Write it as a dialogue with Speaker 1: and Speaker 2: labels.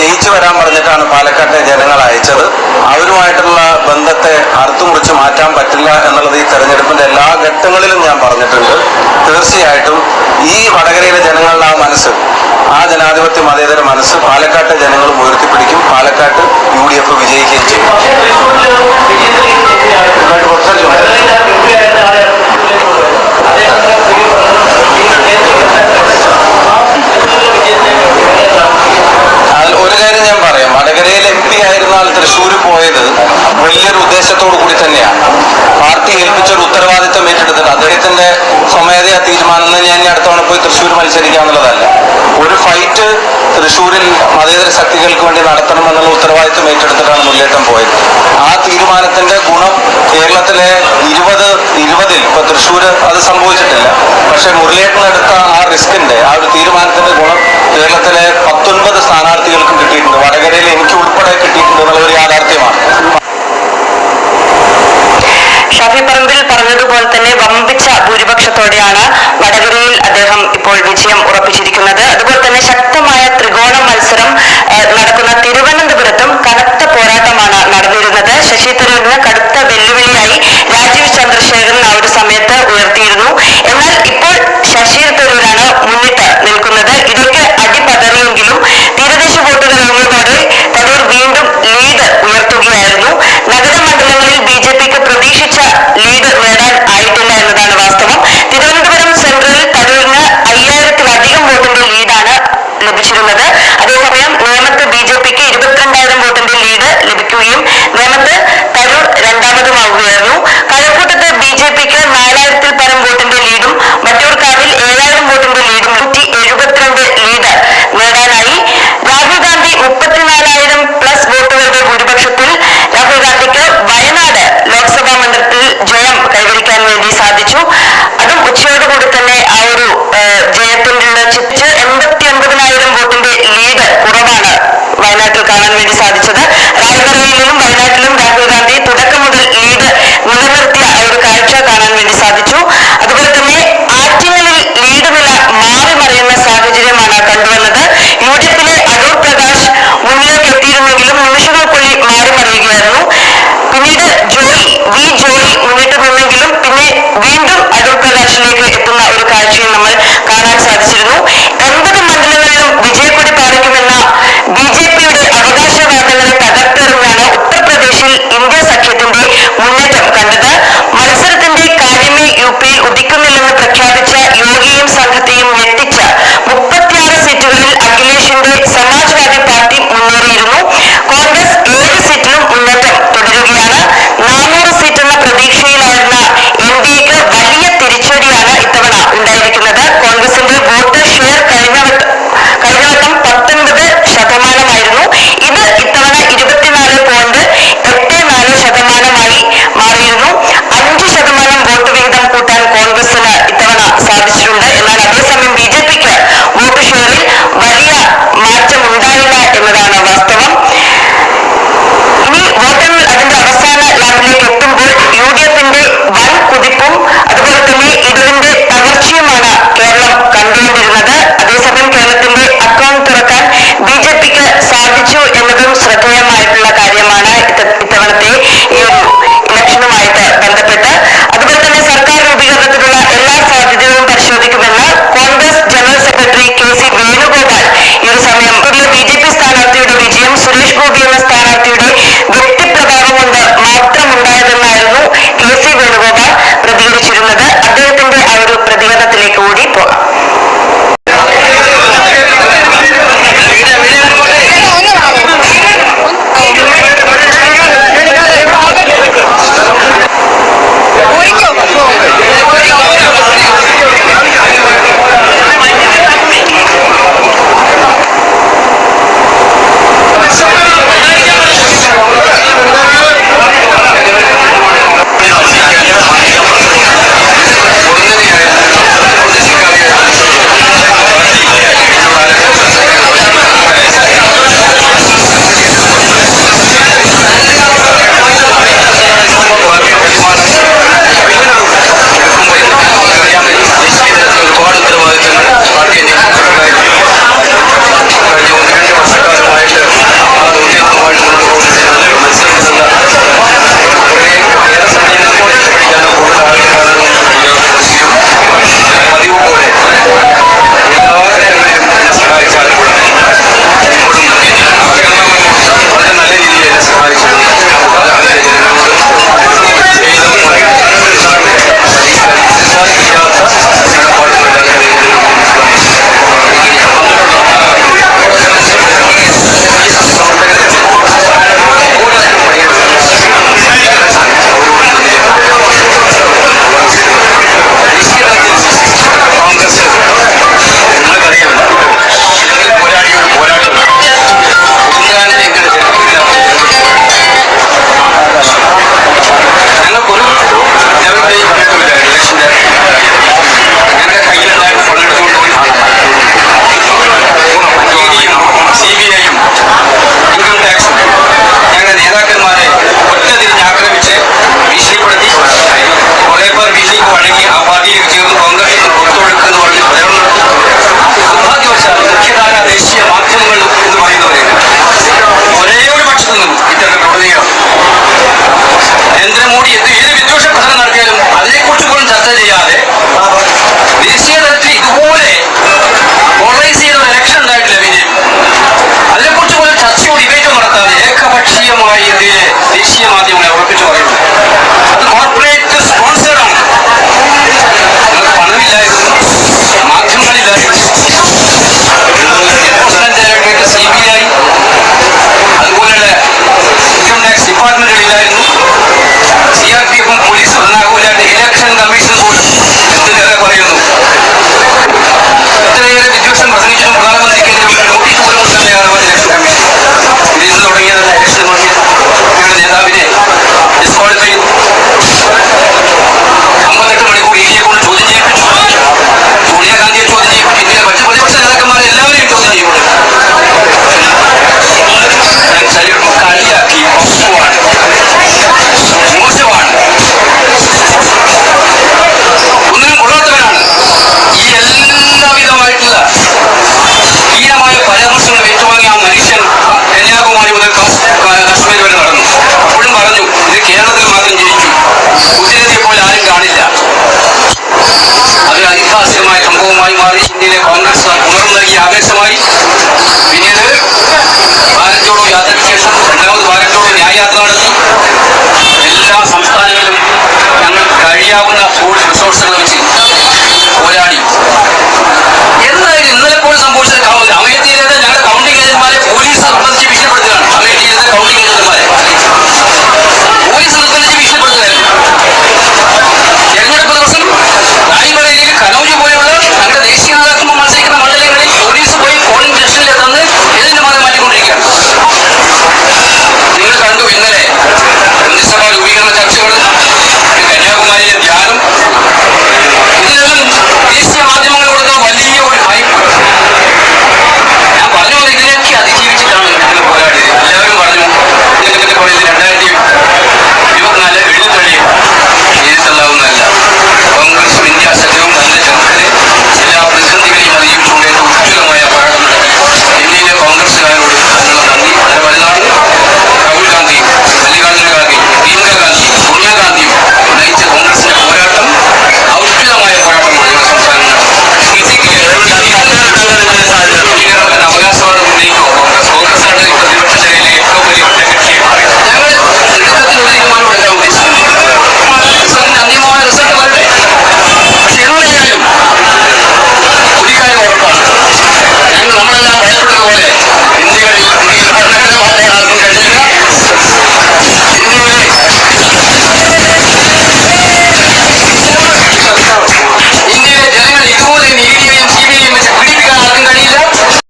Speaker 1: ജയിച്ചു വരാൻ പറഞ്ഞിട്ടാണ് പാലക്കാട്ടെ ജനങ്ങൾ അയച്ചത്. അവരുമായിട്ടുള്ള ബന്ധത്തെ അറുത്തുമുറിച്ച് മാറ്റാൻ പറ്റില്ല എന്നുള്ളത് ഈ തെരഞ്ഞെടുപ്പിന്റെ എല്ലാ ഘട്ടങ്ങളിലും ഞാൻ പറഞ്ഞിട്ടുണ്ട്. തീർച്ചയായിട്ടും ഈ വടകരയിലെ ജനങ്ങളുടെ ആ മനസ്സ് ആ ജനാധിപത്യ മതേതര മനസ്സ് പാലക്കാട്ടെ ജനങ്ങളും ഉയർത്തിപ്പിടിക്കും. പാലക്കാട്ട് യു ഡി എഫ് ഏറ്റെടുത്തിട്ട് അദ്ദേഹത്തിന്റെ സ്വമേധയാ തീരുമാനം ഞാൻ ഇനി അടുത്തവണ പോയി തൃശ്ശൂർ മത്സരിക്കുക എന്നുള്ളതല്ല ഒരു ഫൈറ്റ് തൃശ്ശൂരിൽ മതേതര ശക്തികൾക്ക് വേണ്ടി നടത്തണമെന്നുള്ള ഉത്തരവാദിത്വം ഏറ്റെടുത്തിട്ടാണ് മുന്നേറ്റം പോയത്. ആ തീരുമാനത്തിന്റെ ഗുണം കേരളത്തിലെ ഇരുപത് ഇരുപതിൽ ഇപ്പൊ തൃശ്ശൂർ അത് സംഭവിച്ചിട്ടില്ല. പക്ഷെ മുരളിയേട്ടൻ
Speaker 2: ഇപ്പോൾ വിജയം ഉറപ്പിച്ചിരിക്കുന്നത്.